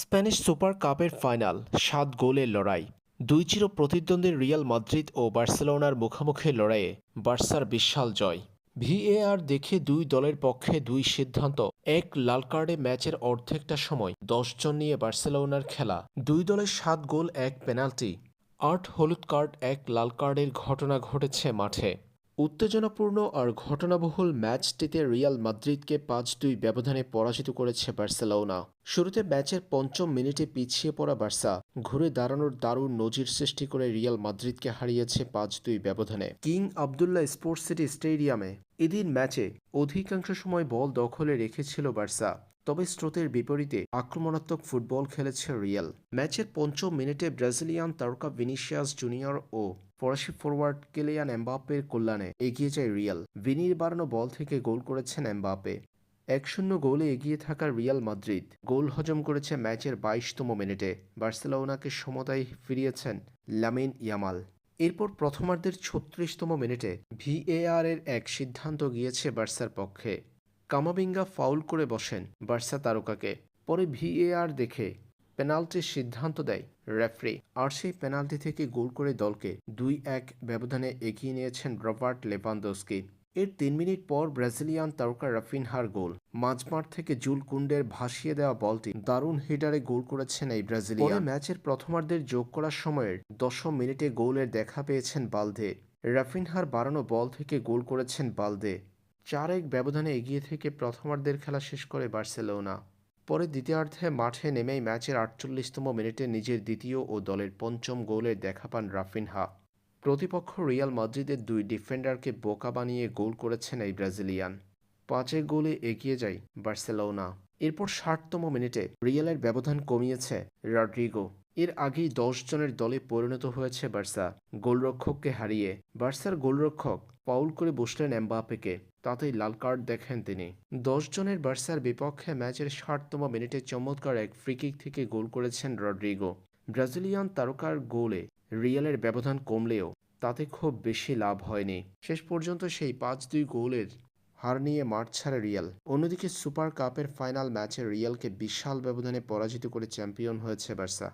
Spanish super কাপের final, সাত গোলের লড়াই। দুই চির প্রতিদ্বন্দ্বী রিয়াল মাদ্রিদ ও বার্সেলোনার মুখোমুখি লড়াইয়ে বার্সার বিশাল জয়। ভিএআর দেখে দুই দলের পক্ষে দুই সিদ্ধান্ত, এক লাল কার্ডে ম্যাচের অর্ধেকটা সময় দশজন নিয়ে বার্সেলোনার খেলা। দুই দলের সাত গোল, এক পেনাল্টি, আট হলুদ কার্ড, এক লাল কার্ডের ঘটনা ঘটেছে মাঠে। উত্তেজনাপূর্ণ আর ঘটনাবহুল ম্যাচটিতে রিয়াল মাদ্রিদকে পাঁচ দুই ব্যবধানে পরাজিত করেছে বার্সেলোনা। শুরুতে ম্যাচের পঞ্চম মিনিটে পিছিয়ে পড়া বার্সা ঘুরে দাঁড়ানোর দারুণ নজির সৃষ্টি করে রিয়াল মাদ্রিদকে হারিয়েছে পাঁচ দুই ব্যবধানে। কিং আবদুল্লাহ স্পোর্টস সিটি স্টেডিয়ামে এদিন ম্যাচে অধিকাংশ সময় বল দখলে রেখেছিল বার্সা। তবে স্রোতের বিপরীতে আক্রমণাত্মক ফুটবল খেলেছে রিয়াল। ম্যাচের পঞ্চম মিনিটে ব্রাজিলিয়ান তারকা ভিনিসিয়াস জুনিয়র ও ফরাসি ফরওয়ার্ড কেলিয়ান এমবাপ্পের কল্যাণে এগিয়ে যায় রিয়াল। ভিনির বাড়ানো বল থেকে গোল করেছেন এমবাপ্পে। এক শূন্য গোলে এগিয়ে থাকা রিয়াল মাদ্রিদ গোল হজম করেছে ম্যাচের বাইশতম মিনিটে। বার্সেলোনাকে সমতায় ফিরিয়েছেন লামিন ইয়ামাল। এরপর প্রথমার্ধের ছত্রিশতম মিনিটে ভিএআর এর এক সিদ্ধান্ত গিয়েছে বার্সার পক্ষে। কামাবিঙ্গা ফাউল করে বসেন বার্সা তারকাকে। পরে ভিএআর দেখে পেনাল্টির সিদ্ধান্ত দেয় রেফারি আর সেই পেনাল্টি থেকে গোল করে দলকে দুই এক ব্যবধানে এগিয়ে নিয়েছেন রবার্ট লেভানদোস্কি এর তিন মিনিট পর ব্রাজিলিয়ান তারকা রাফিনহার গোল। মাঝমাঠ থেকে জুল কুন্ডের ভাসিয়ে দেওয়া বলটি দারুণ হিটারে গোল করেছেন এই ব্রাজিলিয়ান। ম্যাচের প্রথমার্ধের যোগ করার সময়ের দশম মিনিটে গোলের দেখা পেয়েছেন বালদে। রাফিনহার বাড়ানো বল থেকে গোল করেছেন বালদে। চার এক ব্যবধানে এগিয়ে থেকে প্রথমার্ধের খেলা শেষ করে বার্সেলোনা। পরে দ্বিতীয়ার্ধে মাঠে নেমেই ম্যাচের আটচল্লিশতম মিনিটে নিজের দ্বিতীয় ও দলের পঞ্চম গোলের দেখা পান রাফিনহা। প্রতিপক্ষ রিয়াল মাদ্রিদের দুই ডিফেন্ডারকে বোকা বানিয়ে গোল করেছেন এই ব্রাজিলিয়ান। পাঁচে গোলে এগিয়ে যায় বার্সেলোনা। এরপর ষাটতম মিনিটে রিয়ালের ব্যবধান কমিয়েছে রড্রিগো। এর আগেই দশ জনের দলে পরিণত হয়েছে বার্সা। গোলরক্ষককে হারিয়ে বার্সার গোলরক্ষক পাউল করে বসলেন এমবাপেকে তাতেই লাল কার্ড দেখেন তিনি। দশ জনের বার্সার বিপক্ষে ম্যাচের ষাটতম মিনিটে চমৎকার এক ফ্রিকিক থেকে গোল করেছেন রড্রিগো। ব্রাজিলিয়ান তারকার গোলে রিয়ালের ব্যবধান কমলেও তাতে খুব বেশি লাভ হয়নি। শেষ পর্যন্ত সেই পাঁচ দুই গোলের হার নিয়ে মাঠ ছাড়ে রিয়াল। অন্যদিকে সুপার কাপের ফাইনাল ম্যাচে রিয়ালকে বিশাল ব্যবধানে পরাজিত করে চ্যাম্পিয়ন হয়েছে বার্সা।